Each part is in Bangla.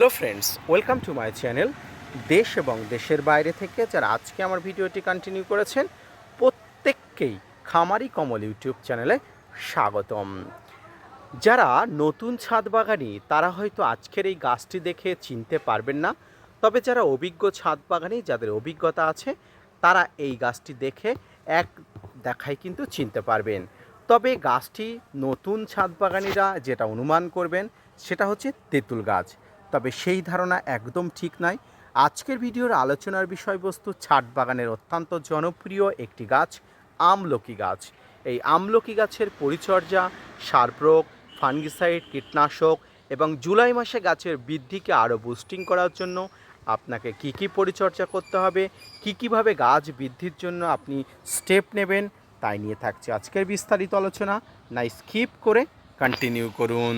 Hello friends, welcome to my channel দেশ এবং দেশের বাইরে থেকে যারা আজকে আমার ভিডিওটি কন্টিনিউ করেছেন, প্রত্যেককেই খামারি কমল ইউটিউব চ্যানেলে স্বাগতম। যারা নতুন ছাদ বাগানি, তারা হয়তো আজকের এই গাছটি দেখে চিনতে পারবেন না, তবে যারা অভিজ্ঞ ছাদ বাগানি, যাদের অভিজ্ঞতা আছে, তারা এই গাছটি দেখে এক দেখায় কিন্তু চিনতে পারবেন। তবে গাছটি নতুন ছাদ বাগানিরা যেটা অনুমান করবেন, সেটা হচ্ছে তেঁতুল গাছ। তবে সেই ধারণা একদম ঠিক নয়। আজকের ভিডিওর আলোচনার বিষয়বস্তু ছাট বাগানের অত্যন্ত জনপ্রিয় একটি গাছ, আমলকি গাছ। এই আমলকি গাছের পরিচর্যা সার প্রয়োগ ফাঙ্গিসাইড, কীটনাশক এবং জুলাই মাসে গাছের বৃদ্ধিকে আরও বুস্টিং করার জন্য আপনাকে কি কি পরিচর্যা করতে হবে, কি কীভাবে গাছ বৃদ্ধির জন্য আপনি স্টেপ নেবেন, তাই নিয়ে থাকছে আজকের বিস্তারিত আলোচনা। না স্কিপ করে কন্টিনিউ করুন।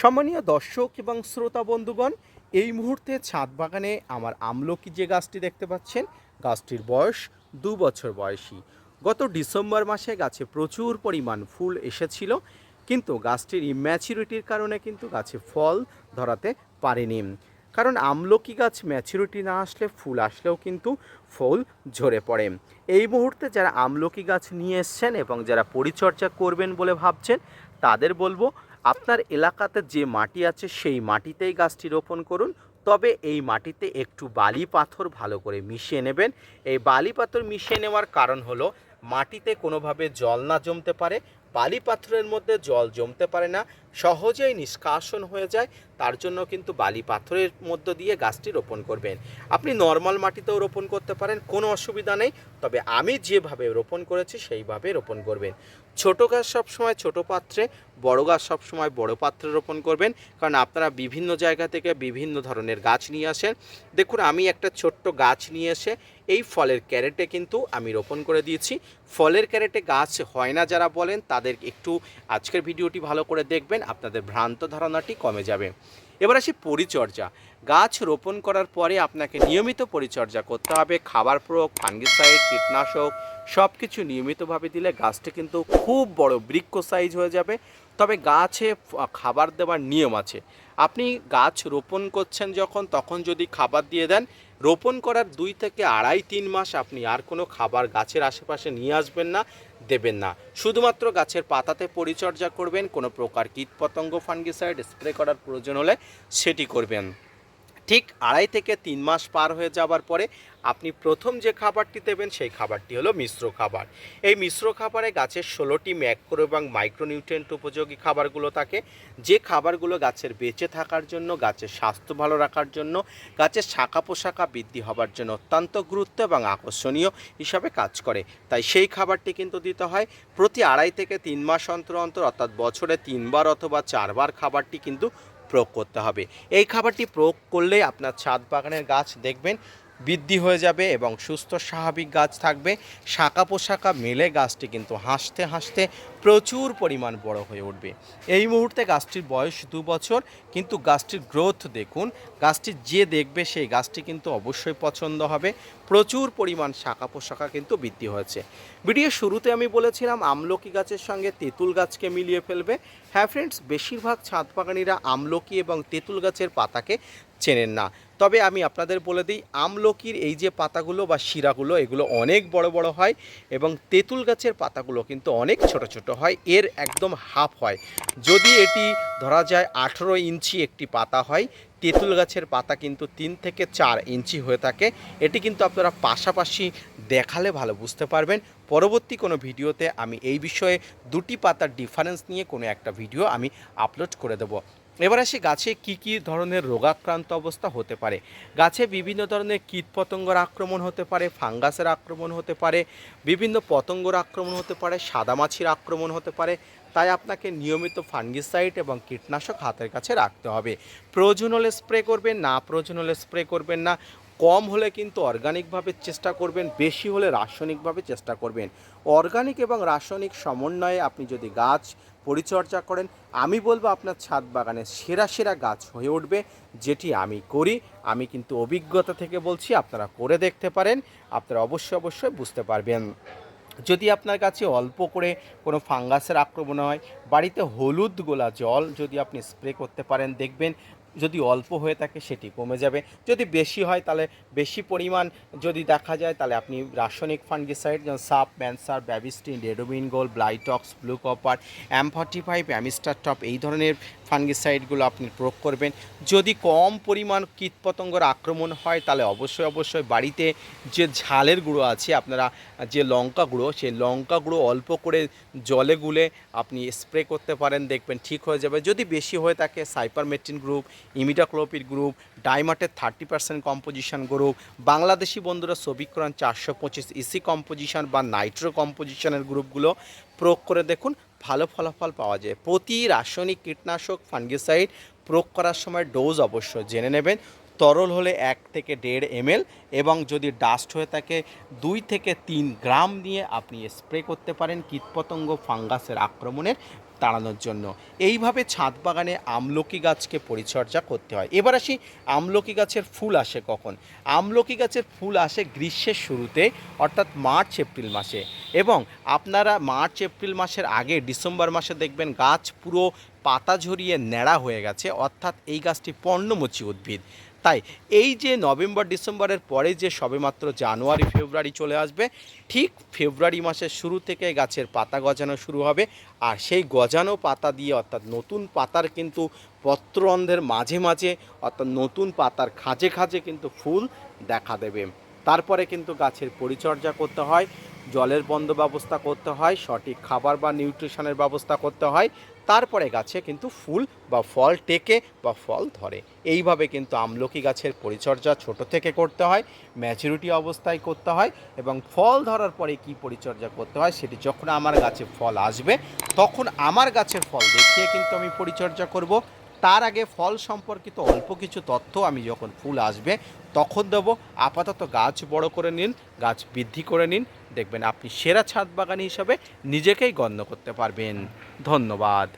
সম্মানীয় দর্শক এবং শ্রোতা বন্ধুগণ, এই মুহূর্তে ছাদ বাগানে আমার আমলকি যে গাছটি দেখতে পাচ্ছেন, গাছটির বয়স দু বছর বয়সী। গত ডিসেম্বর মাসে গাছে প্রচুর পরিমাণ ফুল এসেছিল, কিন্তু গাছটির ইম্যাচুরিটির কারণে কিন্তু গাছে ফল ধরাতে পারেনি। কারণ আমলকি গাছ ম্যাচুরিটি না আসলে ফুল আসলেও কিন্তু ফুল ঝরে পড়ে। এই মুহূর্তে যারা আমলকি গাছ নিয়ে এসছেন এবং যারা পরিচর্যা করবেন বলে ভাবছেন, তাদের বলব আপনার এলাকাতে যে মাটি আছে, সেই মাটিতেই গাছটি রোপণ করুন। তবে এই মাটিতে একটু বালি পাথর ভালো করে মিশিয়ে নেবেন। এই বালি পাথর মিশিয়ে নেওয়ার কারণ হলো, মাটিতে কোনোভাবে জল না জমতে পারে, বালি পাথরের মধ্যে জল জমতে পারে না, সহজেই নিষ্কাশন হয়ে যায়, তার জন্য কিন্তু বালি পাথরের মধ্য দিয়ে গাছটি রোপণ করবেন। আপনি নর্মাল মাটিতেও রোপণ করতে পারেন, কোনো অসুবিধা নেই, তবে আমি যেভাবে রোপণ করেছি, সেইভাবে রোপণ করবেন। ছোট গাছ সবসময় ছোট পাত্রে, বড় গাছ সবসময় বড় পাত্রে রোপণ করবেন। কারণ আপনারা বিভিন্ন জায়গা থেকে বিভিন্ন ধরনের গাছ নিয়ে আসেন। দেখুন, আমি একটা ছোট্ট গাছ নিয়ে এসে এই ফলের ক্যারেটে কিন্তু আমি রোপণ করে দিয়েছি। ফলের ক্যারেটে গাছ হয় না যারা বলেন, তাদের একটু আজকের ভিডিওটি ভালো করে দেখবেন। আপনাদের ভ্রান্ত ধারণাটি কমে যাবে। এবার আসি পরিচর্যা। গাছ রোপণ করার পরে আপনাকে নিয়মিত পরিচর্যা করতে হবে। খাবার প্রয়োগ, ফাঙ্গিসাইড, কীটনাশক সব কিছু নিয়মিতভাবে দিলে গাছটা কিন্তু খুব বড় বৃক্ষ সাইজ হয়ে যাবে। তবে গাছে খাবার দেওয়ার নিয়ম আছে। আপনি গাছ রোপণ করছেন যখন, তখন যদি খাবার দিয়ে দেন, রোপণ করার দুই থেকে আড়াই তিন মাস আপনি আর কোনো খাবার গাছের আশেপাশে নিয়ে আসবেন না, দেবেন না। শুধুমাত্র গাছের পাতাতে পরিচর্যা করবেন, কোনো প্রকার কীটপতঙ্গ, ফাঙ্গিসাইড স্প্রে করার প্রয়োজন হলে সেটি করবেন। ঠিক আড়াই থেকে তিন মাস পার হয়ে যাবার পরে আপনি প্রথম যে খাবারটি দেবেন, সেই খাবারটি হলো মিশ্র খাবার। এই মিশ্র খাবারে গাছের ষোলোটি ম্যাক্রো এবং মাইক্রোনিউট্রিয়েন্ট উপযোগী খাবারগুলো থাকে। যে খাবারগুলো গাছের বেঁচে থাকার জন্য, গাছের স্বাস্থ্য ভালো রাখার জন্য, গাছের শাখা পোশাখা বৃদ্ধি হবার জন্য অত্যন্ত গুরুত্ব এবং আকর্ষণীয় হিসাবে কাজ করে। তাই সেই খাবারটি কিন্তু দিতে হয়। প্রতি আড়াই থেকে তিন মাস অন্তর অন্তর, অর্থাৎ বছরে তিনবার অথবা চারবার খাবারটি কিন্তু প্রয়োগ করতে হবে। এই খাবারটি প্রয়োগ করলে আপনার ছাদ বাগানের গাছ দেখবেন বৃদ্ধি হয়ে যাবে এবং সুস্থ স্বাভাবিক গাছ থাকবে। শাখা পোশাকা মেলে গাছটি কিন্তু হাসতে হাসতে প্রচুর পরিমাণ বড় হয়ে উঠবে। এই মুহূর্তে গাছটির বয়স দু বছর, কিন্তু গাছটির গ্রোথ দেখুন, গাছটি যে দেখবে সেই গাছটি কিন্তু অবশ্যই পছন্দ হবে। প্রচুর পরিমাণ শাখা পোশাকা কিন্তু বৃদ্ধি হয়েছে। ভিডিও শুরুতে আমি বলেছিলাম, আমলকি গাছের সঙ্গে তেঁতুল গাছকে মিলিয়ে ফেলবে। হ্যাঁ ফ্রেন্ডস বেশিরভাগ ছাদ বাগানিরা আমলকি এবং তেঁতুল গাছের পাতাকে চেনেন না। তবে আমি আপনাদের বলে দিই, আমলকির এই যে পাতাগুলো বা শিরাগুলো, এগুলো অনেক বড় বড় হয় এবং তেঁতুল গাছের পাতাগুলো কিন্তু অনেক ছোট ছোট হয়, এর একদম হাফ হয়। যদি এটি ধরা যায় আঠেরো ইঞ্চি একটি পাতা হয়, তেঁতুল গাছের পাতা কিন্তু তিন থেকে চার ইঞ্চি হয়ে থাকে। এটি কিন্তু আপনারা পাশাপাশি দেখালে ভালো বুঝতে পারবেন। পরবর্তী কোনো ভিডিওতে আমি এই বিষয়ে দুটি পাতার ডিফারেন্স নিয়ে কোনো একটা ভিডিও আমি আপলোড করে দেবো। এবার আসি গাছে কি কি ধরনের রোগাক্রান্ত অবস্থা হতে পারে। গাছে বিভিন্ন ধরনের কীটপতঙ্গর আক্রমণ হতে পারে, ফাঙ্গাসের আক্রমণ হতে পারে, বিভিন্ন পতঙ্গর আক্রমণ হতে পারে, সাদামাছির আক্রমণ হতে পারে। তাই আপনাকে নিয়মিত ফাঙ্গিসাইড এবং কীটনাশক হাতের কাছে রাখতে হবে। প্রয়োজন হলে স্প্রে করবেন, না প্রয়োজন হলে স্প্রে করবেন না। কম হলে কিন্তু অর্গানিকভাবে চেষ্টা করবেন, বেশি হলে রাসায়নিকভাবে চেষ্টা করবেন। অর্গানিক এবং রাসায়নিক সমন্বয়ে আপনি যদি গাছ পরিচর্যা করেন। আমি বলব আপনার ছাদ বাগানে সেরা সেরা গাছ হয়ে উঠবে। যেটি আমি করি, আমি কিন্তু অভিজ্ঞতা থেকে বলছি, আপনারা করে দেখতে পারেন। আপনারা অবশ্যই অবশ্যই বুঝতে পারবেন। যদি আপনার কাছে অল্প করে কোনো ফাঙ্গাসের আক্রমণ হয়, বাড়িতে হলুদ গোলা জল যদি আপনি স্প্রে করতে পারেন, দেখবেন যদি অল্প হয়ে থাকে সেটি কমে যাবে। যদি বেশি হয় তাহলে বেশি পরিমাণ যদি দেখা যায় তাহলে আপনি রাসায়নিক ফাঙ্গিসাইড যেমন সাপ ম্যানসার Bavistin Ridomil gold Blitox, blue copper M forty five, Amistar top এই ধরনের ফাঙ্গিসাইডগুলো আপনি প্রয়োগ করবেন। যদি কম পরিমাণ কীটপতঙ্গর আক্রমণ হয়, তাহলে অবশ্যই অবশ্যই বাড়িতে যে ঝালের গুঁড়ো আছে, আপনারা যে লঙ্কা গুঁড়ো, সেই লঙ্কা গুঁড়ো অল্প করে জলে গুলে আপনি স্প্রে করতে পারেন, দেখবেন ঠিক হয়ে যাবে। যদি বেশি হয়ে থাকে, cypermethrin group imidacloprid group, ডাইমাটের thirty percent composition group, Bangladeshi বন্ধুরা সবিক্রণ চারশো পঁচিশ ইসি কম্পোজিশন বা নাইট্রো কম্পোজিশনের গ্রুপগুলো প্রয়োগ করে দেখুন। ভালো ফলাফল পাওয়া যায়। প্রতি রাসায়নিক কীটনাশক ফাঙ্গিসাইড প্রয়োগ করার সময় ডোজ অবশ্য জেনে নেবেন। তরল হলে এক থেকে দেড় এমএল এবং যদি ডাস্ট হয়ে থাকে দুই থেকে তিন গ্রাম নিয়ে আপনি স্প্রে করতে পারেন কীটপতঙ্গ ফাঙ্গাসের আক্রমণের তাড়ানোর জন্য। এইভাবে ছাদ বাগানে আমলকি গাছকে পরিচর্যা করতে হয়। এবার আসি আমলকি গাছের ফুল আসে কখন? আমলকি গাছের ফুল আসে গ্রীষ্মের শুরুতে, অর্থাৎ মার্চ, এপ্রিল মাসে। এবং আপনারা মার্চ, এপ্রিল মাসের আগে ডিসেম্বর মাসে দেখবেন গাছ পুরো পাতা ঝরিয়ে ন্যাড়া হয়ে গেছে, অর্থাৎ এই গাছটি পর্ণমোচী উদ্ভিদ। তাই এই যে নভেম্বর, ডিসেম্বরের পরে যে সবেমাত্র জানুয়ারি, ফেব্রুয়ারি চলে আসবে, ঠিক ফেব্রুয়ারি মাসের শুরু থেকে গাছের পাতা গজানো শুরু হবে। আর সেই গজানো পাতা দিয়ে অর্থাৎ নতুন পাতার কিন্তু পত্ররন্ধ্রের মাঝে মাঝে অর্থাৎ নতুন পাতার খাঁজে খাঁজে কিন্তু ফুল দেখা দেবে। তারপরে কিন্তু গাছের পরিচর্যা করতে হয়। জলের বন্ধ ব্যবস্থা করতে হয়, সঠিক খাবার বা নিউট্রিশনের ব্যবস্থা করতে হয়, তারপরে গাছে কিন্তু ফুল বা ফল টেকে বা ফল ধরে। এইভাবে কিন্তু আমলকি গাছের পরিচর্যা ছোট থেকে করতে হয় ম্যাচুরিটি অবস্থায় করতে হয় এবং ফল ধরার পরে কি পরিচর্যা করতে হয় সেটি যখন আমার গাছে ফল আসবে, তখন আমার গাছের ফল দেখিয়ে কিন্তু আমি পরিচর্যা করব। তার আগে ফল সম্পর্কিত অল্প কিছু তথ্য আমি যখন ফুল আসবে, তখন দেবো। আপাতত গাছ বড় করে নিন, গাছ বৃদ্ধি করে নিন। দেখবেন আপনি সেরা ছাদ বাগান হিসাবে নিজেকেই গণ্য করতে পারবেন। ধন্যবাদ।